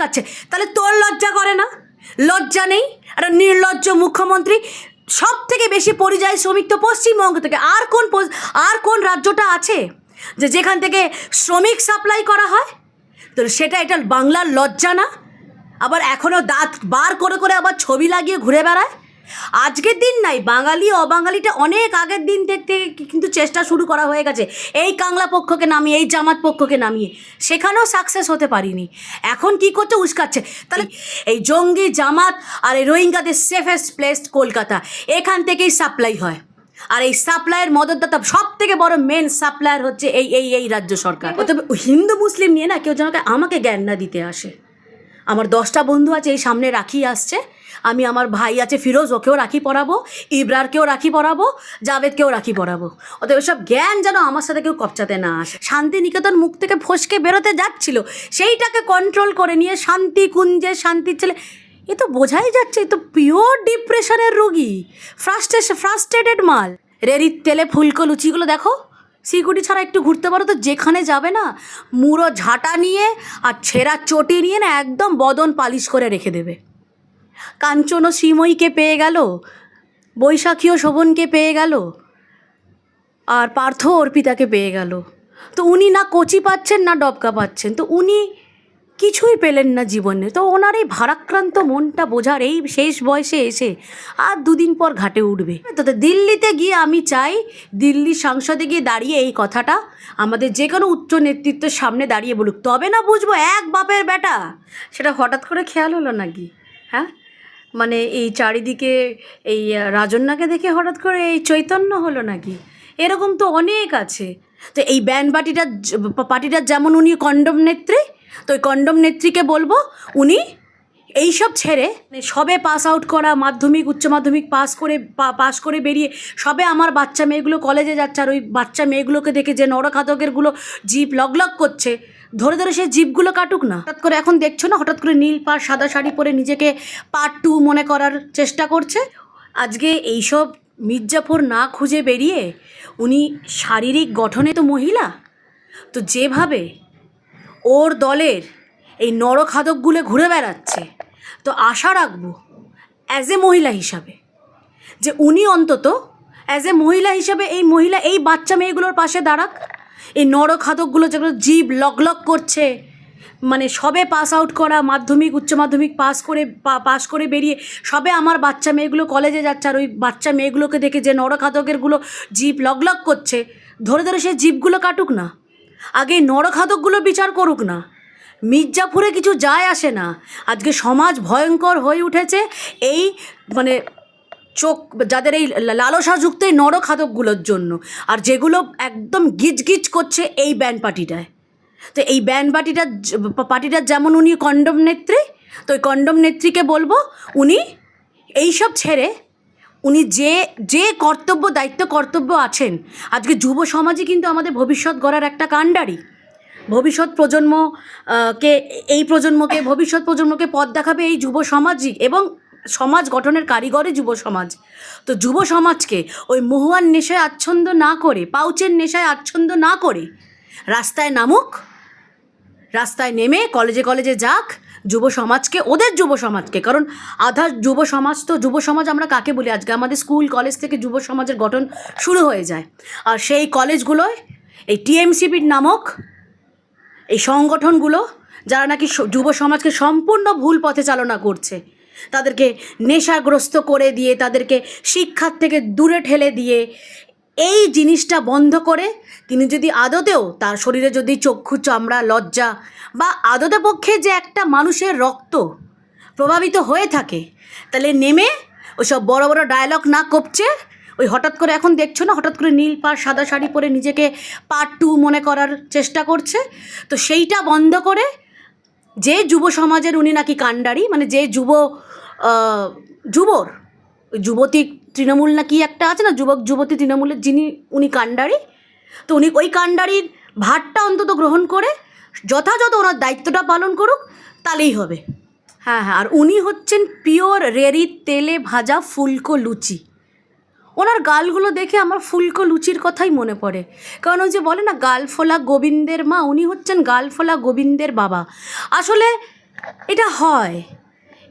উস্কাচ্ছে তাহলে তোর লজ্জা করে না? লজ্জা নেই? একটা নির্লজ্জ মুখ্যমন্ত্রী সব থেকে বেশি পরিযায়ী শ্রমিক তো পশ্চিমবঙ্গ থেকে। আর কোন আর কোন রাজ্যটা আছে যে যেখান থেকে শ্রমিক সাপ্লাই করা হয়? তো সেটা এটা বাংলার লজ্জা না? আবার এখনও দাঁত বার করে করে আবার ছবি লাগিয়ে ঘুরে বেড়ায়? আজকের দিন নাই বাঙালি অবাঙালিটা অনেক আগের দিন থেকে কিন্তু চেষ্টা শুরু করা হয়ে গেছে। এই কাংলা পক্ষকে নামিয়ে এই জামাত পক্ষকে নামিয়ে। সেখানেও সাকসেস হতে পারিনি। এখন কি করছে? উস্কাচ্ছে। তাহলে এই জঙ্গি জামাত আর এই রোহিঙ্গাদের সেফেস্ট প্লেস কলকাতা। এখান থেকেই সাপ্লাই হয়। আর এই সাপ্লাইয়ের মদতদাতা সব থেকে বড় মেন সাপ্লায়ার হচ্ছে এই এই এই রাজ্য সরকার। তবে হিন্দু মুসলিম নিয়ে না কেউ যেন আমাকে জ্ঞান না দিতে আসে। আমার দশটা বন্ধু আছে এই সামনে রাখি আসছে। আমি আমার ভাই আছে ফিরোজ, ওকেও রাখি পরাবো, ইবরারকেও রাখি পরাবো, জাভেদকেও রাখি পরাবো। অতএব সব জ্ঞান যেন আমার সাথে কেউ কপচাতে না আসে। শান্তিনিকেতন মুখ থেকে ফসকে বেরোতে যাচ্ছিল, সেইটাকে কন্ট্রোল করে নিয়ে শান্তি কুঞ্জে শান্তির ছেলে। এ তো বোঝাই যাচ্ছে, এ তো পিওর ডিপ্রেশনের রোগী। ফ্রাস্ট্রেশন ফ্রাস্ট্রেটেড মাল। রেরির তেলে ফুলকো লুচিগুলো দেখো। সিকিউরিটি ছাড়া একটু ঘুরতে পারো তো, যেখানে যাবে না, মুড়ো ঝাঁটা নিয়ে আর ছেঁড়া চটি নিয়ে না একদম বদন পালিশ করে রেখে দেবে। কাঞ্চন ও শ্রীময়ীকে পেয়ে গেল, বৈশাখী ও শোভনকে পেয়ে গেল, আর পার্থ অর্পিতাকে পেয়ে গেল। তো উনি না কচি পাচ্ছেন, না ডবকা পাচ্ছেন। তো উনি কিছুই পেলেন না জীবনে। তো ওনার এই ভারাক্রান্ত মনটা বোঝার এই শেষ বয়সে এসে আর দুদিন পর ঘাটে উঠবে। তো দিল্লিতে গিয়ে আমি চাই দিল্লি সংসদে গিয়ে দাঁড়িয়ে এই কথাটা আমাদের যে কোনো উচ্চ নেতৃত্বের সামনে দাঁড়িয়ে বলুক। তবে না বুঝব এক বাপের বেটা, সেটা হঠাৎ করে খেয়াল হলো নাকি? হ্যাঁ? মানে এই চারিদিকে এই রাজন্যাকে দেখে হঠাৎ করে এই চৈতন্য হলো নাকি? এরকম তো অনেক আছে। তো এই ব্যান্ড পার্টিটার পার্টিটার যেমন উনি কন্ডম নেত্রী তো ওই কন্ডম নেত্রীকে বলব, উনি এইসব ছেড়ে সবে পাস আউট করা মাধ্যমিক, উচ্চ মাধ্যমিক পাস করে পাস করে বেরিয়ে সবে আমার বাচ্চা মেয়েগুলো কলেজে যাচ্ছে, আর ওই বাচ্চা মেয়েগুলোকে দেখে যে নরখাদকেরগুলো জিপ লগ লগ করছে, ধরে ধরে সেই জিপগুলো কাটুক না। হঠাৎ করে এখন দেখছ না, হঠাৎ করে নীল পাড়, সাদা শাড়ি পরে নিজেকে পার্ট টু মনে করার চেষ্টা করছে। আজকে এইসব মির্জাফর না খুঁজে বেরিয়ে উনি শারীরিক গঠনে তো মহিলা, তো যেভাবে ওর দলের এই নরখাদকগুলো ঘুরে বেড়াচ্ছে। তো আশা রাখব অ্যাজ এ মহিলা হিসাবে, যে উনি অন্তত অ্যাজ এ মহিলা হিসাবে এই মহিলা, এই বাচ্চা মেয়েগুলোর পাশে দাঁড়াক। এই নরখাদকগুলো যেগুলো জীব লক করছে মানে সবে পাস আউট করা, মাধ্যমিক, উচ্চ মাধ্যমিক পাস করে পাস করে বেরিয়ে সবে আমার বাচ্চা মেয়েগুলো কলেজে যাচ্ছে আর ওই বাচ্চা মেয়েগুলোকে দেখে যে নরখাদকেরগুলো জীব লক করছে, ধরে ধরে সেই জীবগুলো কাটুক না। আগে এই নরখাদকগুলো বিচার করুক না। মির্জাপুরে কিছু যায় আসে না। আজকে সমাজ ভয়ঙ্কর হয়ে উঠেছে। এই মানে চোখ, যাদের এই লালসাযুক্ত এই নরখাদকগুলোর জন্য। আর যেগুলো একদম গিজগিজ করছে এই ব্যান্ড পার্টিটায়। তো এই ব্যান্ড পার্টিটার পার্টিটার যেমন উনি কন্ডম নেত্রী, তো ওই কন্ডম নেত্রীকে বলব, উনি এইসব ছেড়ে উনি যে যে কর্তব্য, দায়িত্ব কর্তব্য আছেন, আজকে যুব সমাজই কিন্তু আমাদের ভবিষ্যৎ গড়ার একটা কাণ্ডারি। ভবিষ্যৎ প্রজন্ম কে, এই প্রজন্মকে, ভবিষ্যৎ প্রজন্মকে পথ দেখাবে এই যুব সমাজই এবং সমাজ গঠনের কারিগরে যুব সমাজ। তো যুব সমাজকে ওই মহুয়ার নেশায় আচ্ছন্দ না করে, পাউচের নেশায় আচ্ছন্দ না করে, রাস্তায় নামুক, রাস্তায় নেমে কলেজে কলেজে যাক যুব সমাজকে, ওদের যুব সমাজকে। কারণ আধা যুব সমাজ তো, যুব সমাজ আমরা কাকে বলি? আজকে আমাদের স্কুল, কলেজ থেকে যুব সমাজের গঠন শুরু হয়ে যায়। আর সেই কলেজগুলোয়, এই টিএমসিপির নামক এই সংগঠনগুলো, যারা নাকি যুব সমাজকে সম্পূর্ণ ভুল পথে চালনা করছে, তাদেরকে নেশাগ্রস্ত করে দিয়ে, তাদেরকে শিক্ষার থেকে দূরে ঠেলে দিয়ে এই জিনিসটা বন্ধ করে তিনি যদি আদতেও তার শরীরে যদি চক্ষু, চামড়া, লজ্জা বা আদতে পক্ষে যে একটা মানুষের রক্ত প্রভাবিত হয়ে থাকে, তাহলে নেমে ওইসব বড় বড় ডায়লগ না কপছে ওই হঠাৎ করে এখন দেখছ না, হঠাৎ করে নীল পাড়, সাদা শাড়ি পরে নিজেকে পার্ট টু মনে করার চেষ্টা করছে। তো সেইটা বন্ধ করে যে যুব সমাজের উনি নাকি কাণ্ডারি মানে যে যুব যুবর, ওই যুবতী তৃণমূল না কি একটা আছে না, যুবক, যুবতী তৃণমূলের যিনি, উনি কাণ্ডারি। তো উনি ওই কাণ্ডারির ভারটা অন্তত গ্রহণ করে, যথাযথ ওনার দায়িত্বটা পালন করুক, তাহলেই হবে। হ্যাঁ হ্যাঁ আর উনি হচ্ছেন পিওর রেরি তেলে ভাজা ফুলকো লুচি। ওনার গালগুলো দেখে আমার ফুলকো লুচির কথাই মনে পড়ে। কারণ ওই যে বলে না, গালফোলা গোবিন্দের মা, উনি হচ্ছেন গালফোলা গোবিন্দের বাবা। আসলে এটা হয়।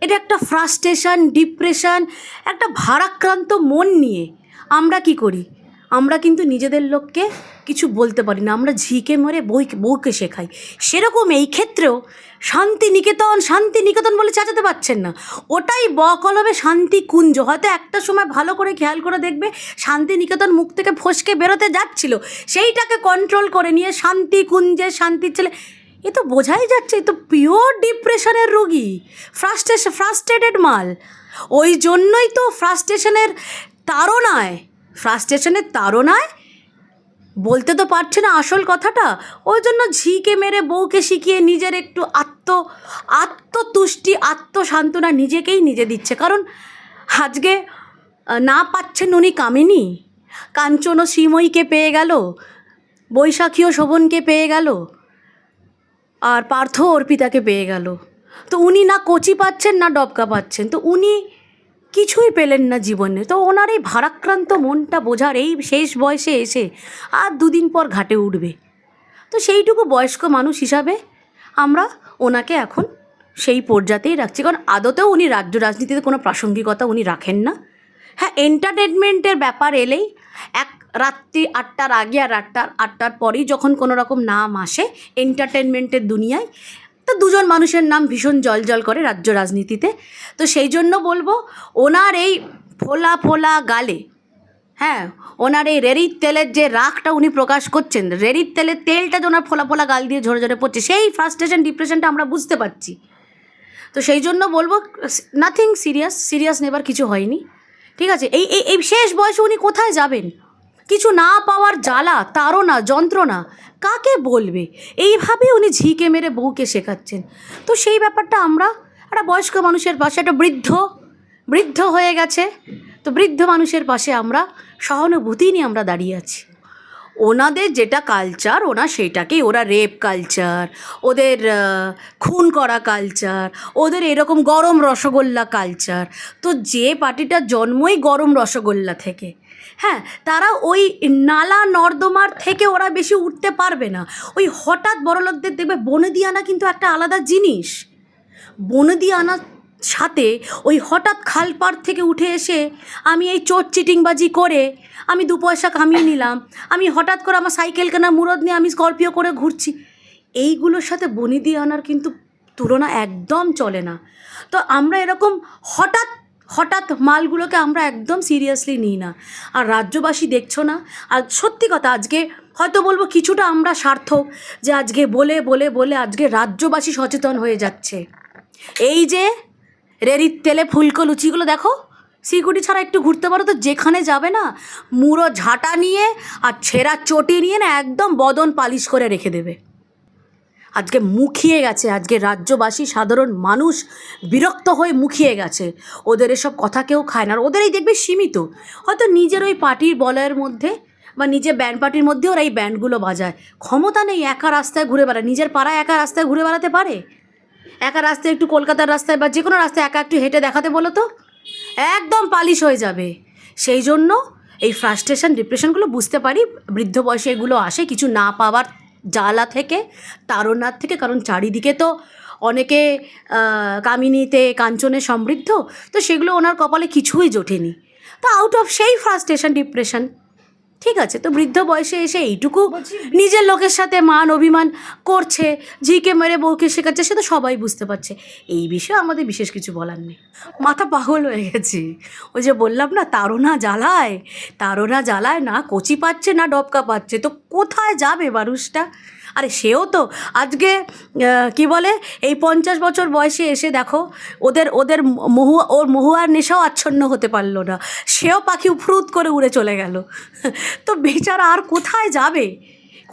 এটা একটা ফ্রাস্ট্রেশন ডিপ্রেশন একটা ভারাক্রান্ত মন নিয়ে আমরা কি করি? আমরা কিন্তু নিজেদের লোককে কিছু বলতে পারি না। আমরা ঝিকে মরে বই, বউকে শেখাই। সেরকম এই ক্ষেত্রেও শান্তিনিকেতন শান্তিনিকেতন বলে চাচাতে পারছেন না। ওটাই ব কলমে শান্তি কুঞ্জ হয়তো একটা সময় ভালো করে খেয়াল করে দেখবে শান্তিনিকেতন মুখ থেকে ফসকে বেরোতে যাচ্ছিল। সেইটাকে কন্ট্রোল করে নিয়ে শান্তি কুঞ্জে শান্তির ছেলে এ তো বোঝাই যাচ্ছে, এ তো পিওর ডিপ্রেশনের রোগী। ফ্রাস্ট্রেশন ফ্রাস্ট্রেটেড মাল। ওই জন্যই তো ফ্রাস্ট্রেশনের তাড়নায় ফ্রাস্ট্রেশনের তাড়নায় বলতে তো পারছে না আসল কথাটা, ওই জন্য ঝিকে মেরে বউকে শিখিয়ে নিজের একটু আত্ম, আত্মতুষ্টি, আত্মসান্ত্বনা নিজেকেই নিজে দিচ্ছে। কারণ আজকে না পাচ্ছেন উনি কামিনী। কাঞ্চন শ্রীময়ীকে পেয়ে গেল বৈশাখী ও শোভনকে পেয়ে গেল। আর পার্থ অর্পিতাকে পেয়ে গেল। তো উনি না কচি পাচ্ছেন, না ডবকা পাচ্ছেন। তো উনি কিছুই পেলেন না জীবনে। তো ওনার এই ভারাক্রান্ত মনটা বোঝার এই শেষ বয়সে এসে আর দুদিন পর ঘাটে উঠবে। তো সেইটুকু বয়স্ক মানুষ হিসাবে আমরা ওনাকে এখন সেই পর্যাতেই রাখছি। কারণ আদতেও উনি রাজ্য রাজনীতিতে কোনো প্রাসঙ্গিকতা উনি রাখেন না। হ্যাঁ এন্টারটেনমেন্টের ব্যাপার এলেই এক রাত্রি আটটার আগে আর আটটার আটটার পরেই যখন কোনো রকম নাম আসে এন্টারটেনমেন্টের দুনিয়ায়, তো দুজন মানুষের নাম ভীষণ জল করে রাজ্য রাজনীতিতে। তো সেই জন্য বলব, ওনার এই ফোলা ফোলা গালে হ্যাঁ ওনার এই রেড়ির তেলের যে রাগটা উনি প্রকাশ করছেন রেড়ির তেলের তেলটা যে ওনার ফোলা ফোলা গাল দিয়ে ঝরে ঝরে পড়ছে, সেই ফ্রাস্ট্রেশন ডিপ্রেশনটা আমরা বুঝতে পারছি। তো সেই জন্য বলব নাথিং সিরিয়াস সিরিয়াস নেবার কিছু হয়নি। ঠিক আছে এই এই শেষ বয়সে উনি কোথায় যাবেন? কিছু না পাওয়ার জ্বালা তাড়না যন্ত্রণা কাকে বলবে? এইভাবে উনি ঝিকে মেরে বউকে শেখাচ্ছেন। তো সেই ব্যাপারটা আমরা, একটা বয়স্ক মানুষের পাশে, একটা বৃদ্ধ বৃদ্ধ হয়ে গেছে। তো বৃদ্ধ মানুষের পাশে আমরা, সহানুভূতি নিয়ে আমরা দাঁড়িয়ে আছি। ওনাদের যেটা কালচার ওনা সেটাকেই ওরা রেপ কালচার ওদের খুন করা কালচার ওদের এরকম গরম রসগোল্লা কালচার তো যে পার্টিটা জন্মই গরম রসগোল্লা থেকে হ্যাঁ তারা ওই নালা নর্দমার থেকে ওরা বেশি উঠতে পারবে না। ওই হঠাৎ বড়লোকদের দেখবে বনে দি আনা কিন্তু একটা আলাদা জিনিস। বনে দি আনার সাথে ওই হঠাৎ খালপাড় থেকে উঠে এসে আমি এই চোট চিটিংবাজি করে আমি দু পয়সা কামিয়ে নিলাম। আমি হঠাৎ করে আমার সাইকেল কেনা মুরদ নিয়ে আমি স্করপিও করে ঘুরছি। এইগুলোর সাথে বনিদিয়ানার কিন্তু তুলনা একদম চলে না। তো আমরা এরকম হঠাৎ হঠাৎ মালগুলোকে আমরা একদম সিরিয়াসলি নিই না। আর রাজ্যবাসী দেখছ না? আর সত্যি কথা, আজকে হয়তো বলব কিছুটা আমরা সার্থক যে আজকে বলে বলে বলে আজকে রাজ্যবাসী সচেতন হয়ে যাচ্ছে। এই যে রেরির তেলে ফুলকো লুচিগুলো দেখো সিকিউরিটি ছাড়া একটু ঘুরতে পারো তো, যেখানে যাবে না, মুড়ো ঝাঁটা নিয়ে আর ছেঁড়া চটি নিয়ে না একদম বদন পালিশ করে রেখে দেবে। আজকে মুখিয়ে গেছে, আজকে রাজ্যবাসী, সাধারণ মানুষ বিরক্ত হয়ে মুখিয়ে গেছে। ওদের এসব কথা কেউ খায় না, আর এই দেখবে সীমিত। হয়তো নিজের ওই পার্টির বলয়ের মধ্যে বা নিজের ব্যান্ড পার্টির মধ্যে ওরা এই ব্যান্ডগুলো বাজায়। ক্ষমতা নেই একা রাস্তায় ঘুরে বেড়ায়, নিজের পাড়ায় একা রাস্তায় ঘুরে বেড়াতে পারে? একা রাস্তায় একটু কলকাতার রাস্তায় বা যে কোনো রাস্তায় একা একটু হেঁটে দেখাতে বলো তো? একদম পালিশ হয়ে যাবে। সেই জন্য এই ফ্রাস্ট্রেশন ডিপ্রেশনগুলো বুঝতে পারি, বৃদ্ধ বয়সে এগুলো আসে, কিছু না পাওয়ার জ্বালা থেকে তারনাথ থেকে, কারণ চারিদিকে তো অনেকে কামিনীতে কাঞ্চনে সমৃদ্ধ, তো সেগুলো ওনার কপালে কিছুই জোটেনি। তো আউট অফ সেই ফ্রাস্ট্রেশন ডিপ্রেশন ঠিক আছে তো বৃদ্ধ বয়সে এসে এইটুকু নিজের লোকের সাথে মান অভিমান করছে ঝিকে মেরে বউকে শেখাচ্ছে সে তো সবাই বুঝতে পারছে। এই বিষয়ে আমাদের বিশেষ কিছু বলার নেই। মাথা পাগল হয়ে গেছে। ওই যে বললাম না তারও না জ্বালায় তারও না জ্বালায় না কচি পাচ্ছে না ডবকা পাচ্ছে তো কোথায় যাবে মানুষটা? আরে সেও তো, আজকে কি বলে, এই পঞ্চাশ বছর বয়সে এসে দেখো, ওদের ওদের মহু ওর মহুয়ার নেশাও আচ্ছন্ন হতে পারল না। সেও পাখি উফরুত করে উড়ে চলে গেল। তো বেচারা আর কোথায় যাবে?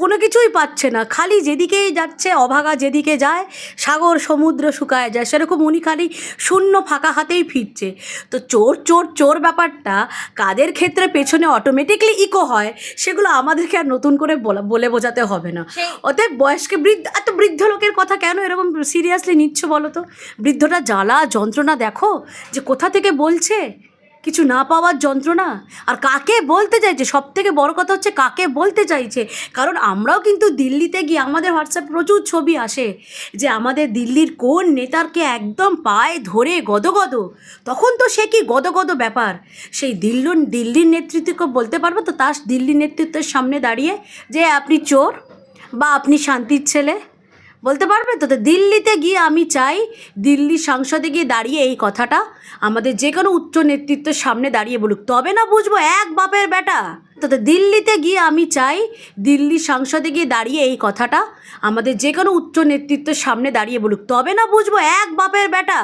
কোনো কিছুই পাচ্ছে না। খালি যেদিকেই যাচ্ছে অভাগা যেদিকে যায় সাগর সমুদ্র শুকায় যায় সেরকম উনি খালি শূন্য ফাঁকা হাতেই ফিরছে। তো চোর চোর চোর ব্যাপারটা কাদের ক্ষেত্রে পেছনে অটোমেটিকলি ইকো হয় সেগুলো আমাদেরকে আর নতুন করে বলা বোঝাতে হবে না। অতএব বয়স্কে বৃদ্ধ এত বৃদ্ধ লোকের কথা কেন এরকম সিরিয়াসলি নিচ্ছ বলো তো? বৃদ্ধটা জ্বালা যন্ত্রণা দেখো যে কোথা থেকে বলছে? কিছু না পাওয়ার যন্ত্রণা? আর কাকে বলতে চাইছে? সব থেকে বড় কথা হচ্ছে কাকে বলতে চাইছে? কারণ আমরাও কিন্তু দিল্লিতে গিয়ে আমাদের হোয়াটসঅ্যাপ প্রচুর ছবি আসে যে আমাদের দিল্লির কোন নেতারকে একদম পায়ে ধরে গদগদ। তখন তো সে কি গদগদ ব্যাপার? সেই দিল্লি, দিল্লির নেতৃত্বকে বলতে পারব তো তার দিল্লির নেতৃত্বের সামনে দাঁড়িয়ে যে আপনি চোর বা আপনি শান্তির ছেলে? বলতে পারবে? তো তো দিল্লিতে গিয়ে আমি চাই দিল্লি সংসদে গিয়ে দাঁড়িয়ে এই কথাটা আমাদের যে কোনো উচ্চ নেতৃত্বের সামনে দাঁড়িয়ে বলুক। তবে না বুঝব, এক বাপের বেটা। তো দিল্লিতে গিয়ে আমি চাই দিল্লি সংসদে গিয়ে দাঁড়িয়ে এই কথাটা আমাদের যে কোনো উচ্চ নেতৃত্বের সামনে দাঁড়িয়ে বলুক। তবে না বুঝব, এক বাপের বেটা।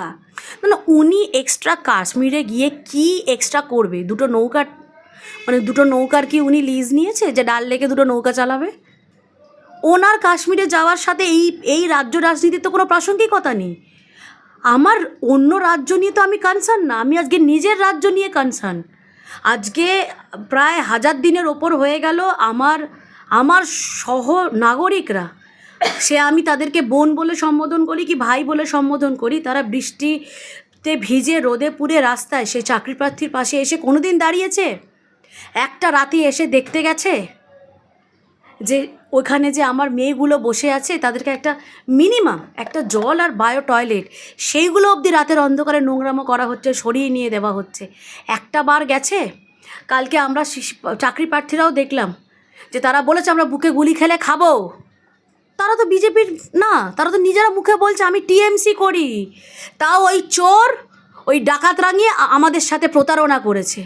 না উনি এক্সট্রা কাশ্মীরে গিয়ে কি এক্সট্রা করবে? দুটো নৌকা মানে দুটো নৌকার কি উনি লিজ নিয়েছে? যে ডাল লেকে দুটো নৌকা চালাবে? ওনার কাশ্মীরে যাওয়ার সাথে এই এই রাজ্য রাজনীতির তো কোনো প্রাসঙ্গিকতা নেই। আমার অন্য রাজ্য নিয়ে তো আমি কনসার্ন না, আমি আজকে নিজের রাজ্য নিয়ে কনসার্ন আজকে প্রায় হাজার দিনের ওপর হয়ে গেল আমার আমার সহ নাগরিকরা। সে আমি তাদেরকে বোন বলে সম্বোধন করি কি ভাই বলে সম্বোধন করি, তারা বৃষ্টিতে ভিজে রোদে পুড়ে রাস্তায় সে চাকরি প্রার্থীর পাশে এসে কোনো দিন দাঁড়িয়েছে? একটা রাতে এসে দেখতে গেছে? যে ওখানে যে আমার মেয়েগুলো বসে আছে, তাদেরকে একটা মিনিমাম একটা জল আর বায়ো টয়লেট সেইগুলো অবধি রাতের অন্ধকারে নোংরামো করা হচ্ছে, সরিয়ে নিয়ে দেওয়া হচ্ছে। একটা বার গেছে, কালকে আমরা চাকরি প্রার্থীরাও দেখলাম যে তারা বলেছে আমরা বুকে গুলি খেলে খাব। তারা তো বিজেপির, না, তারা তো নিজেরা মুখে বলছে, আমি টিএমসি করি। তাও ওই চোর, ওই ডাকাত রাঙিয়ে আমাদের সাথে প্রতারণা করেছে।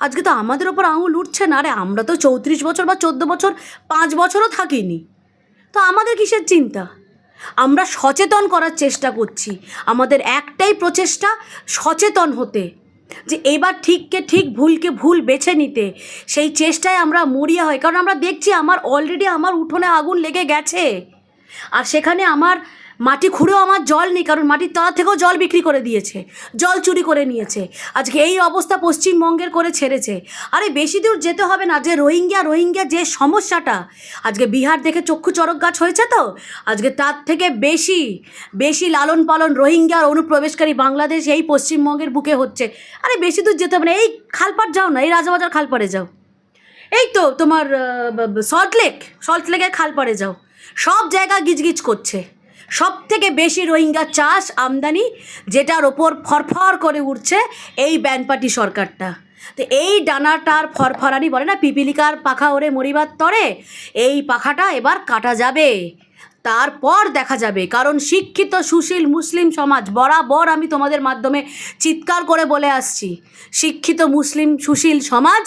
আজকে তো আমাদের ওপর আঙুল উঠছে না, আরে আমরা তো চৌত্রিশ বছর বা চোদ্দ বছর, পাঁচ বছরও থাকিনি। তো আমাদের কিসের চিন্তা? আমরা সচেতন করার চেষ্টা করছি। আমাদের একটাই প্রচেষ্টা সচেতন হতে, যে এবার ঠিককে ঠিক, ভুলকে ভুল বেছে নিতে। সেই চেষ্টায় আমরা মরিয়া হয় কারণ আমরা দেখছি আমার অলরেডি আমার উঠোনে আগুন লেগে গেছে। আর সেখানে আমার মাটি খুঁড়েও আমার জল নেই, কারণ মাটির তলা থেকেও জল বিক্রি করে দিয়েছে, জল চুরি করে নিয়েছে। আজকে এই অবস্থা পশ্চিমবঙ্গের করে ছেড়েছে। আরে বেশি দূর যেতে হবে না, যে রোহিঙ্গা রোহিঙ্গা যে সমস্যাটা। আজকে বিহার দেখে চক্ষু চরক গাছ হয়েছে তো? আজকে তার থেকে বেশি বেশি লালন পালন রোহিঙ্গার অনুপ্রবেশকারী বাংলাদেশ এই পশ্চিমবঙ্গের বুকে হচ্ছে। আরে বেশি দূর যেতে হবে না, এই খালপাট যাও না, এই রাজাবাজার খালপাড়ে যাও। এই তো তোমার সল্টলেক, সল্টলেকের সল্ট খালপাড়ে যাও। সব জায়গা গিজগিজ করছে। সব থেকে বেশি রোহিঙ্গা চাষ আমদানি, যেটার ওপর ফরফর করে উঠছে এই ব্যানপাটি সরকারটা। তো এই ডানাটার ফরফরানি বলে না, পিপিলিকার পাখা ওরে মরিবার তরে, এই পাখাটা এবার কাটা যাবে। তারপর দেখা যাবে, কারণ শিক্ষিত, সুশীল মুসলিম সমাজ, বরাবর আমি তোমাদের মাধ্যমে চিৎকার করে বলে আসছি, শিক্ষিত, মুসলিম, সুশীল সমাজ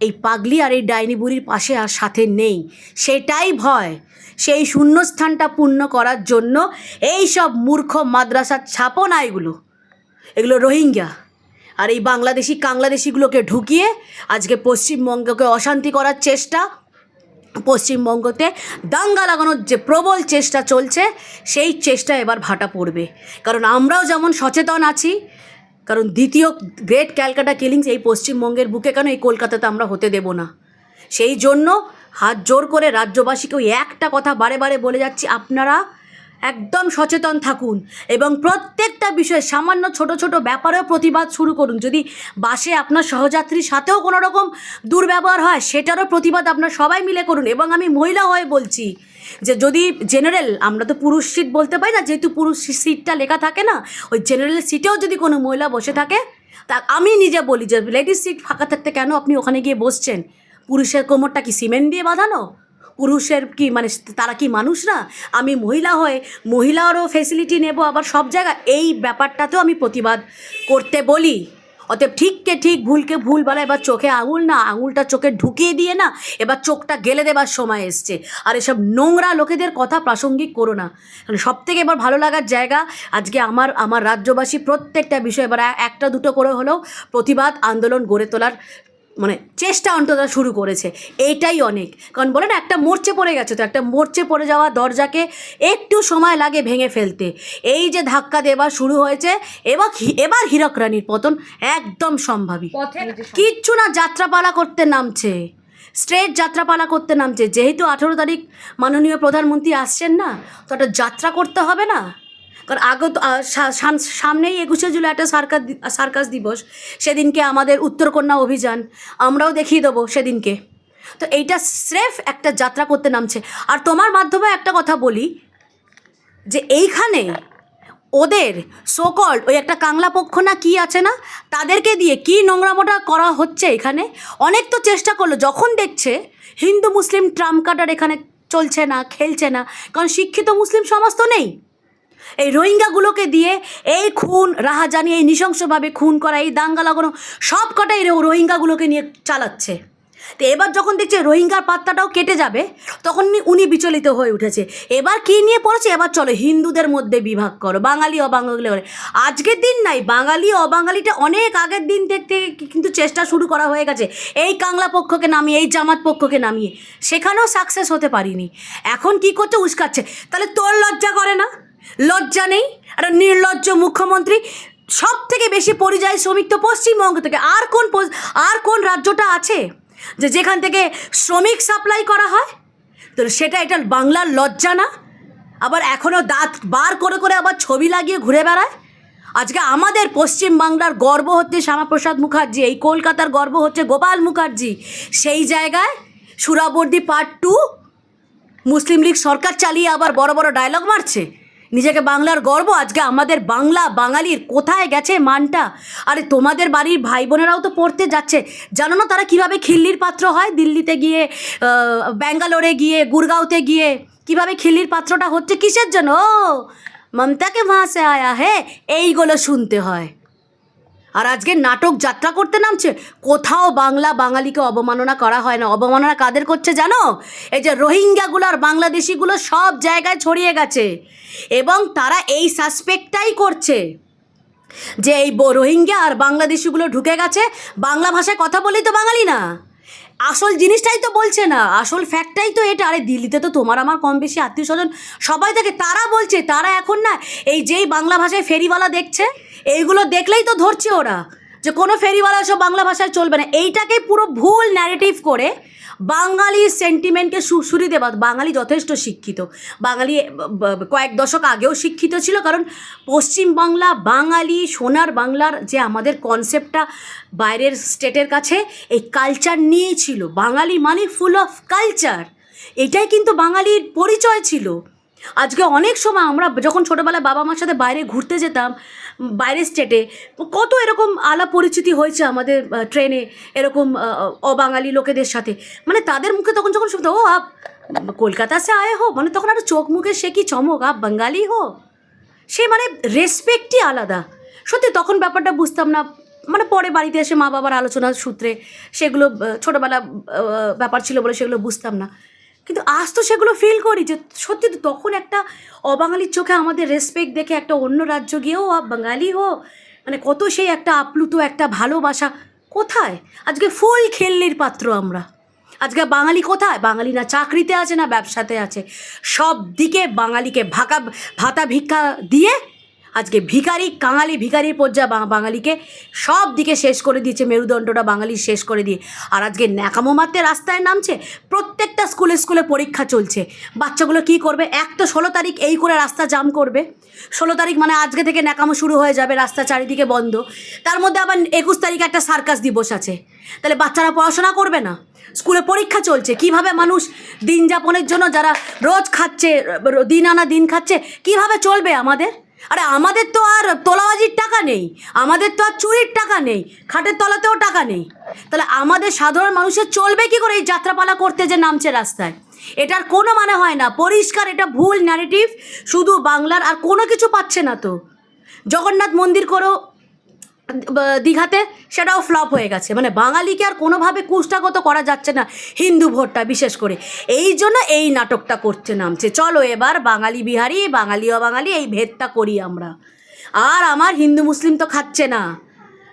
এই পাগলি আর এই ডাইনি বুড়ির পাশে আর সাথে নেই। সেটাই ভয়। সেই শূন্যস্থানটা পূর্ণ করার জন্য এই সব মূর্খ মাদ্রাসার ছাপনা এগুলো এগুলো রোহিঙ্গা। আর এই বাংলাদেশি কাংলাদেশিগুলোকে ঢুকিয়ে আজকে পশ্চিমবঙ্গকে অশান্তি করার চেষ্টা, পশ্চিমবঙ্গতে দাঙ্গা লাগানোর যে প্রবল চেষ্টা চলছে, সেই চেষ্টা এবার ভাটা পড়বে। কারণ আমরাও যেমন সচেতন আছি কারণ দ্বিতীয় গ্রেট ক্যালকাটা কিলিংস এই পশ্চিমবঙ্গের বুকে কেন এই কলকাতাতে আমরা হতে দেব না? সেই জন্য হাত জোর করে রাজ্যবাসীকে ওই একটা কথা বারে বারে বলে যাচ্ছি, আপনারা একদম সচেতন থাকুন এবং প্রত্যেকটা বিষয়ে সামান্য ছোট ছোট ব্যাপারেও প্রতিবাদ শুরু করুন। যদি বাসে আপনার সহযাত্রীর সাথেও কোনো রকম দুর্ব্যবহার হয়, সেটারও প্রতিবাদ আপনার সবাই মিলে করুন এবং আমি মহিলা হয়ে বলছি যে যদি জেনারেল আমরা তো পুরুষ সিট বলতে পারি না, যেহেতু পুরুষ সিটটা লেখা থাকে না, ওই জেনারেল সিটেও যদি কোনো মহিলা বসে থাকে, তা আমি নিজে বলি যে লেডিস সিট ফাঁকা থাকতে কেন আপনি ওখানে গিয়ে বসছেন? পুরুষের কোমরটা কি সিমেন্ট দিয়ে বাঁধানো? পুরুষের কি মানে তারা কি মানুষ না? আমি মহিলা হয়ে মহিলারও ফেসিলিটি নেব আবার সব জায়গায়। এই ব্যাপারটাতেও আমি প্রতিবাদ করতে বলি। অতএব ঠিককে ঠিক, ভুলকে ভুল বলা, এবার চোখে আঙুল না, আঙুলটা চোখে ঢুকিয়ে দিয়ে না, এবার চোখটা গেলে দেবার সময় এসছে। আর এসব নোংরা লোকেদের কথা প্রাসঙ্গিক করো না। সব থেকে এবার ভালো লাগার জায়গা আজকে আমার আমার রাজ্যবাসী প্রত্যেকটা বিষয়, এবার একটা দুটো করে হলেও প্রতিবাদ, আন্দোলন গড়ে তোলার মানে চেষ্টা অন্তত শুরু করেছে। এইটাই অনেক। কারণ বলে না একটা মোর্চে পড়ে গেছে তো একটা মোর্চে পড়ে যাওয়া দরজাকে একটু সময় লাগে ভেঙে ফেলতে। এই যে ধাক্কা দেওয়া শুরু হয়েছে এবার হি- এবার হীরক রানীর পতন একদম সম্ভাবী। কিচ্ছু না যাত্রাপালা করতে নামছে। স্ট্রেট যাত্রাপালা করতে নামছে। যেহেতু আঠেরো তারিখ মাননীয় প্রধানমন্ত্রী আসছেন না তো একটা যাত্রা করতে হবে না? কারণ আগত সামনেই একুশে জুলাই একটা সার্কাস সার্কাস দিবস, সেদিনকে আমাদের উত্তরকন্যা অভিযান, আমরাও দেখিয়ে দেবো সেদিনকে। তো এইটা স্রেফ একটা যাত্রা করতে নামছে। আর তোমার মাধ্যমে একটা কথা বলি, যে এইখানে ওদের সোকল্ড ওই একটা কাংলা পক্ষ না কি আছে না, তাদেরকে দিয়ে কি নোংরামোটা করা হচ্ছে এখানে, অনেক তো চেষ্টা করল, যখন দেখছে হিন্দু, মুসলিম ট্রাম্প কাটার এখানে চলছে না, খেলছে না, কারণ শিক্ষিত মুসলিম সমাজ তো নেই। এই রোহিঙ্গাগুলোকে দিয়ে এই খুন রাহা রাহাজানি, এই নৃশংসভাবে খুন করা, এই দাঙ্গা লাগানো, সব কটাই রোহিঙ্গাগুলোকে নিয়ে চালাচ্ছে। তো এবার যখন দেখছে রোহিঙ্গার পাত্তাটাও কেটে যাবে, তখন উনি- বিচলিত হয়ে উঠেছে। এবার কি নিয়ে পড়েছে? এবার চলো, হিন্দুদের মধ্যে বিভাগ করো, বাঙালি, অবাঙালি করে আজকের দিন নাই, বাঙালি, অবাঙালিটা অনেক আগের দিন থেকে কিন্তু চেষ্টা শুরু করা হয়ে গেছে। এই কাংলা পক্ষকে নামিয়ে, এই জামাত পক্ষকে নামিয়ে। সেখানেও সাকসেস হতে পারিনি। এখন কি করছে? উস্কাচ্ছে। তাহলে তোর লজ্জা করে না? লজ্জা নেই? একটা নির্লজ্জ মুখ্যমন্ত্রী সব থেকে বেশি পরিযায়ী শ্রমিক তো পশ্চিমবঙ্গ থেকে। আর কোন আর কোন রাজ্যটা আছে যে যেখান থেকে শ্রমিক সাপ্লাই করা হয়? তো সেটা এটা বাংলার লজ্জা না? আবার এখনও দাঁত বার করে করে আবার ছবি লাগিয়ে ঘুরে বেড়ায়? আজকে আমাদের পশ্চিম বাংলার গর্ব হচ্ছে শ্যামাপ্রসাদ মুখার্জি, এই কলকাতার গর্ব হচ্ছে গোপাল মুখার্জি। সেই জায়গায় সুরাবর্দী পার্ট টু মুসলিম লীগ সরকার চালিয়ে আবার বড় বড় ডায়লগ মারছে। নিজেকে বাংলার গর্ব, আজকে আমাদের বাংলা বাঙালির কোথায় গেছে মানটা? আরে তোমাদের বাড়ির ভাই বোনেরাও তো পড়তে যাচ্ছে। জানো না তারা কীভাবে খিল্লির পাত্র হয়? দিল্লিতে গিয়ে ব্যাঙ্গালোরে গিয়ে, গুরগাঁওতে গিয়ে কীভাবে খিল্লির পাত্রটা হচ্ছে? কিসের জন্য? ও মমতাকে ভাঁসে আয়া হে এইগুলো শুনতে হয়। আর আজকে নাটক যাত্রা করতে নামছে। কোথাও বাংলা বাঙালিকে অবমাননা করা হয় না। অবমাননা কাদের করছে জানো? এই যে রোহিঙ্গাগুলো আর বাংলাদেশিগুলো সব জায়গায় ছড়িয়ে গেছে। এবং তারা এই সাসপেক্টটাই করছে যে এই রোহিঙ্গা আর বাংলাদেশিগুলো ঢুকে গেছে। বাংলা ভাষায় কথা বলেই তো বাঙালি না। আসল জিনিসটাই তো বলছে না। আসল ফ্যাক্টটাই তো এটা। আরে দিল্লিতে তো তোমার আমার কম বেশি আত্মীয় স্বজন সবাই থাকে তারা বলছে, তারা এখন না এই যেই বাংলা ভাষায় ফেরিওয়ালা দেখছে এইগুলো দেখলেই তো ধরছে ওরা, যে কোনো ফেরিওয়ালা সব বাংলা ভাষায় চলবে না। এইটাকে পুরো ভুল ন্যারেটিভ করে বাঙালির সেন্টিমেন্টকে সুসুরি দেওয়া। বাঙালি যথেষ্ট শিক্ষিত। বাঙালি কয়েক দশক আগেও শিক্ষিত ছিল, কারণ পশ্চিম বাংলা, বাঙালি, সোনার বাংলার যে আমাদের কনসেপ্টটা বাইরের স্টেটের কাছে, এই কালচার নিয়েই ছিল। বাঙালি মানে ফুল অফ কালচার এটাই কিন্তু বাঙালির পরিচয় ছিল। আজকে অনেক সময় আমরা যখন ছোটোবেলায় বাবা মার সাথে বাইরে ঘুরতে যেতাম, বাইরের স্টেটে কত এরকম আলাপ পরিচিতি হয়েছে আমাদের ট্রেনে এরকম অবাঙালি লোকেদের সাথে। মানে তাদের মুখে তখন যখন শুনতো ও আপ, কলকাতা সে আয়ে হো? মানে তখন একটা চোখ মুখে সে কি চমক, আপ বাঙালি হো? সে মানে রেসপেক্টই আলাদা। সত্যি তখন ব্যাপারটা বুঝতাম না। মানে পরে বাড়িতে এসে মা বাবার আলোচনার সূত্রে সেগুলো ছোটোবেলা ব্যাপার ছিল বলে সেগুলো বুঝতাম না। কিন্তু আজ তো সেগুলো ফিল করি যে সত্যি তো তখন একটা অবাঙালির চোখে আমাদের রেসপেক্ট দেখে একটা অন্য রাজ্য গিয়েও বাঙালি হো মানে কত সেই একটা আপ্লুত একটা ভালোবাসা। কোথায়? আজকে ফুল খেললির পাত্র আমরা। আজকে বাঙালি কোথায়? বাঙালি না চাকরিতে আছে না ব্যবসাতে আছে। সব দিকে বাঙালিকে ভাকা ভাতা ভিক্ষা দিয়ে আজকে ভিখারি, কাঙালি ভিখারির পর্যায়ে বা- বাঙালিকে সব দিকে শেষ করে দিয়েছে, মেরুদণ্ডটা বাঙালি শেষ করে দিয়ে। আর আজকে ন্যাকামো মারতে রাস্তায় নামছে, প্রত্যেকটা স্কুলে স্কুলে পরীক্ষা চলছে। বাচ্চাগুলো কি করবে? এক তো ষোলো তারিখ এই করে রাস্তা জাম করবে। ষোলো তারিখ মানে আজকে থেকে ন্যাকামো শুরু হয়ে যাবে, রাস্তা চারিদিকে বন্ধ। তার মধ্যে আবার একুশ তারিখে একটা সার্কাস দিবস আছে। তাহলে বাচ্চারা পড়াশোনা করবে না? স্কুলে পরীক্ষা চলছে, কীভাবে মানুষ দিন যাপনের জন্য যারা রোজ খাচ্ছে, দিন আনা দিন খাচ্ছে, কীভাবে চলবে আমাদের? আরে আমাদের তো আর তোলাবাজির টাকা নেই, আমাদের তো আর চুরির টাকা নেই, খাটের তলাতেও টাকা নেই। তাহলে আমাদের সাধারণ মানুষের চলবে কি করে এই যাত্রাপালা করতে যে নামছে রাস্তায়? এটার কোনো মানে হয় না, পরিষ্কার এটা ভুল ন্যারেটিভ শুধু বাংলার আর কোনো কিছু পাচ্ছে না তো। জগন্নাথ মন্দির করেও ব- দীঘাতে সেটাও ফ্লপ হয়ে গেছে। মানে বাঙালিকে আর কোনোভাবে কুষ্ঠাগত করা যাচ্ছে না হিন্দু ভোটটা বিশেষ করে। এই জন্য এই নাটকটা করতে নামছে। চলো এবার বাঙালি বিহারি, বাঙালি অবাঙালি এই ভেদটা করি আমরা। আর আমার হিন্দু মুসলিম তো খাচ্ছে না।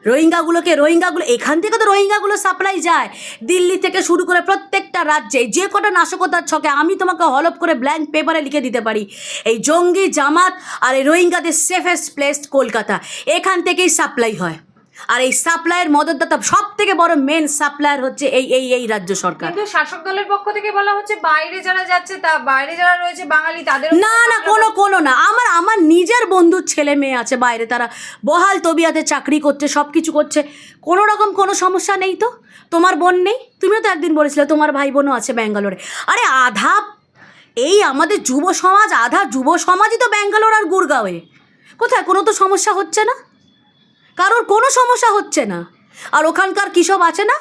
রোহিঙ্গাগুলোকে রোহিঙ্গাগুলো, এখান থেকে তো রোহিঙ্গাগুলো সাপ্লাই যায়। দিল্লি থেকে শুরু করে প্রত্যেকটা রাজ্যে যে কটা নাশকতার ছকে আমি তোমাকে হলপ করে ব্ল্যাঙ্ক পেপারে লিখে দিতে পারি। এই জঙ্গি জামাত আর এই রোহিঙ্গাদের সেফেস্ট প্লেস কলকাতা। এখান থেকেই সাপ্লাই হয়। আর এই সাপ্লাইয়ের মদতদাতা সব থেকে বড় মেন সাপ্লায়ার হচ্ছে এই এই এই রাজ্য সরকার। কিন্তু শাসক দলের পক্ষ থেকে বলা হচ্ছে বাইরে যারা যাচ্ছে তা বাইরে যারা রয়েছে বাঙালি তাদের না না কোনো কোনো না। আমার আমার নিজের বন্ধুর ছেলে মেয়ে আছে বাইরে তারা বহাল তবিয়াতে চাকরি করছে সব কিছু করছে। কোনো রকম কোনো সমস্যা নেই তো? তোমার বোন নেই? তুমিও তো একদিন বলেছিলে তোমার ভাই বোনও আছে ব্যাঙ্গালোরে। আরে আধা এই আমাদের যুব সমাজ আধা যুব সমাজই তো ব্যাঙ্গালোর আর গুরগাঁওয়ে। কোথায়? কোনো তো সমস্যা হচ্ছে না? কারোর কোনো সমস্যা হচ্ছে না। আর ওখানকার কী সব আছে না?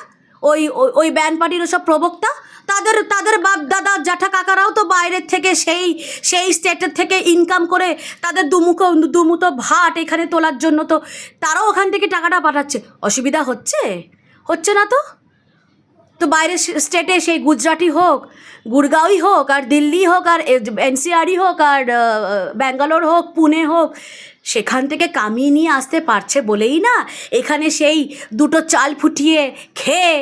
ওই, ওই- ওই ব্যান্ড পার্টির ওসব প্রবক্তা? তাদের তাদের বাপ দাদা জ্যাঠা কাকারাও তো বাইরের থেকে সেই সেই স্টেটের থেকে ইনকাম করে তাদের দুমুখো, দুমুতো ভাট এখানে তোলার জন্য তো তারাও ওখান থেকে টাকাটা পাঠাচ্ছে। অসুবিধা হচ্ছে? হচ্ছে না তো? তো বাইরের স্টেটে সেই গুজরাটি হোক, গুড়গাঁওই হোক, আর দিল্লি হোক, আর এনসিআরই হোক, আর ব্যাঙ্গালোর হোক, পুনে হোক সেখান থেকে কামিয়ে নিয়ে আসতে পারছে বলেই না? এখানে সেই দুটো চাল ফুটিয়ে খেয়ে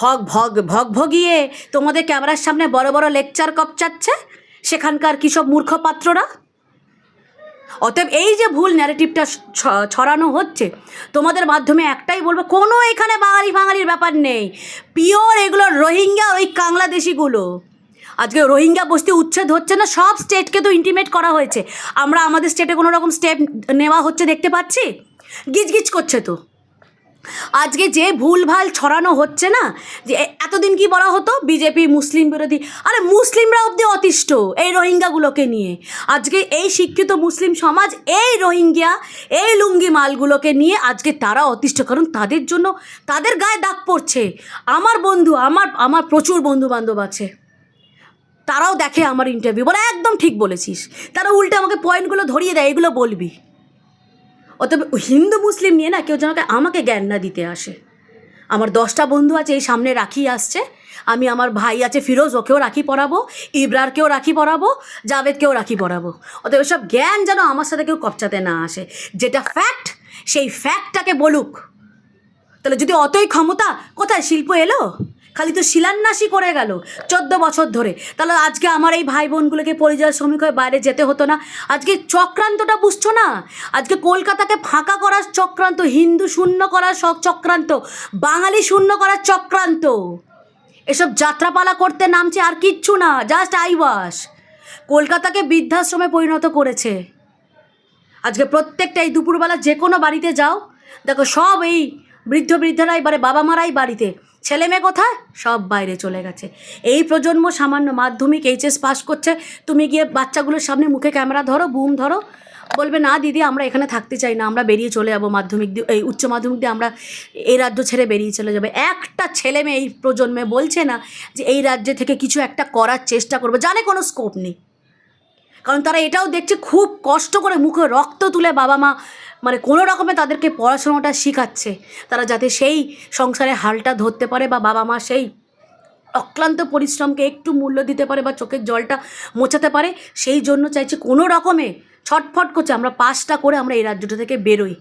হক ভগ ভগ ভগিয়ে তোমাদের ক্যামেরার সামনে বড় বড় লেকচার কপচাচ্ছে? সেখানকার কী সব মূর্খপাত্ররা? অতএব এই যে ভুল ন্যারেটিভটা ছড়ানো হচ্ছে, তোমাদের মাধ্যমে একটাই বলব, কোনো এখানে বাঙালি বাঙালির ব্যাপার নেই। পিওর এগুলো রোহিঙ্গা ওই বাংলাদেশিগুলো আজকে রোহিঙ্গা বস্তি উচ্ছেদ হচ্ছে না, সব স্টেটকে তো ইন্টিমেট করা হয়েছে। আমরা আমাদের স্টেটে কোনো রকম স্টেপ নেওয়া হচ্ছে দেখতে পাচ্ছি? গিজগিজ করছে তো। আজকে যে ভুলভাল ছড়ানো হচ্ছে না, যে এতদিন কি বলা হতো? বিজেপি মুসলিম বিরোধী। আরে মুসলিমরা অবধি অতিষ্ঠ এই রোহিঙ্গাগুলোকে নিয়ে। আজকে এই শিক্ষিত মুসলিম সমাজ, এই রোহিঙ্গা এই লুঙ্গি মালগুলোকে নিয়ে আজকে তারা অতিষ্ঠ। কারণ তাদের জন্য, তাদের গায়ে দাগ পড়ছে। আমার বন্ধু, আমার আমার প্রচুর বন্ধু বান্ধব আছে। তারাও দেখে আমার ইন্টারভিউ বলে একদম ঠিক বলেছিস। তারা উল্টে আমাকে পয়েন্টগুলো ধরিয়ে দেয়, এগুলো বলবি। অতএব হিন্দু, মুসলিম নিয়ে না কেউ যেন আমাকে জ্ঞান না দিতে আসে। আমার দশটা বন্ধু আছে, এই সামনে রাখি আসছে। আমি আমার ভাই আছে, ফিরোজ, ওকেও রাখি পড়াবো ইবরারকেও রাখি পড়াবো জাভেদকেও রাখি পড়াবো অতএব সব জ্ঞান যেন আমার সাথে কেউ কপচাতে না আসে। যেটা ফ্যাক্ট সেই ফ্যাক্টটাকে বলুক। তাহলে যদি অতই ক্ষমতা, কোথায় শিল্প এলো? খালি তো শিলান্যাসই করে গেল চোদ্দ বছর ধরে। তাহলে আজকে আমার এই ভাই বোনগুলোকে পরিযায়ী শ্রমিক হয়ে বাইরে যেতে হতো না? আজকে চক্রান্তটা বুঝছ না? আজকে কলকাতাকে ফাঁকা করার চক্রান্ত, হিন্দু শূন্য করার চক্রান্ত, বাঙালি শূন্য করার চক্রান্ত। এসব যাত্রাপালা করতে নামছে আর কিচ্ছু না জাস্ট আইওয়াস কলকাতাকে বৃদ্ধাশ্রমে পরিণত করেছে। আজকে প্রত্যেকটা এই দুপুরবেলা যে কোনো বাড়িতে যাও। দেখো সব এই বৃদ্ধ বৃদ্ধরা এবারে বাবা মারাই বাড়িতে। ছেলে মেয়ে কোথায়? সব বাইরে চলে গেছে। এই প্রজন্ম সামান্য মাধ্যমিক এইচএস পাস করছে। তুমি গিয়ে বাচ্চাগুলোর সামনে মুখে ক্যামেরা ধরো বুম ধরো। বলবে, না দিদি, আমরা এখানে থাকতে চাই না। আমরা বেরিয়ে চলে যাব মাধ্যমিক দিয়ে এই উচ্চ মাধ্যমিক দিয়ে আমরা এই রাজ্য ছেড়ে বেরিয়ে চলে যাবে। একটা ছেলে মেয়ে এই প্রজন্মে বলছে না যে এই রাজ্য থেকে কিছু একটা করার চেষ্টা করব। জানে কোনো স্কোপ নেই। কারণ তারা এটাও দেখছে, খুব কষ্ট করে মুখে রক্ত তুলে বাবা মা মানে কোনো রকমে তাদেরকে পড়াশোনাটা শেখাচ্ছে। তারা যাতে সেই সংসারে হালটা ধরতে পারে বা বাবা মা সেই অক্লান্ত পরিশ্রমকে একটু মূল্য দিতে পারে বা চোখের জলটা মোছাতে পারে, সেই জন্য চাইছে কোনো রকমে ছটফট করছে। আমরা পাসটা করে আমরা এই রাজ্যটা থেকে বেরোই।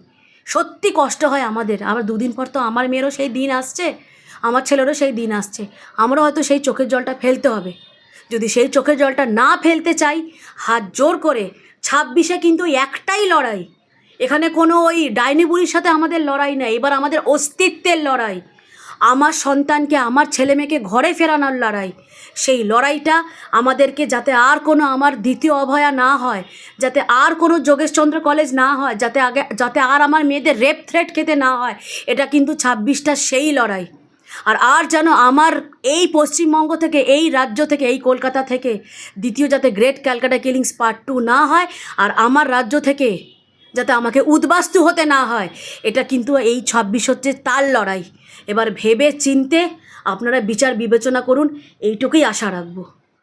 সত্যি কষ্ট হয় আমাদের। আবার দুদিন পর তো আমার মেয়েরও সেই দিন আসছে, আমার ছেলেরও সেই দিন আসছে। আমরা হয়তো সেই চোখের জলটা ফেলতে হবে। যদি সেই চোখের জলটা না ফেলতে চাই, হাত জোর করে, ছাব্বিশে কিন্তু একটাই লড়াই। এখানে কোনো ওই ডাইনি বুড়ির সাথে আমাদের লড়াই নেই। এবার আমাদের অস্তিত্বের লড়াই। আমার সন্তানকে, আমার ছেলে মেয়েকে ঘরে ফেরানোর লড়াই। সেই লড়াইটা আমাদেরকে যাতে আর কোনো আমার দ্বিতীয় অভয়া না হয়, যাতে আর কোনো যোগেশচন্দ্র কলেজ না হয়, যাতে আগে, যাতে আর আমার মেয়েদের রেপ থ্রেট খেতে না হয়, এটা কিন্তু ছাব্বিশটা সেই লড়াই। আর আর যেন আমার এই পশ্চিমবঙ্গ থেকে, এই রাজ্য থেকে, এই কলকাতা থেকে দ্বিতীয় যাতে great Calcutta killings part two না হয়, আর আমার রাজ্য থেকে যাতে আমাকে উদ্বাস্তু হতে না হয়। এটা কিন্তু এই ছাব্বিশ হচ্ছে তার লড়াই। এবার ভেবে চিনতে আপনারা বিচার বিবেচনা করুন, এইটুকুই আশা রাখব।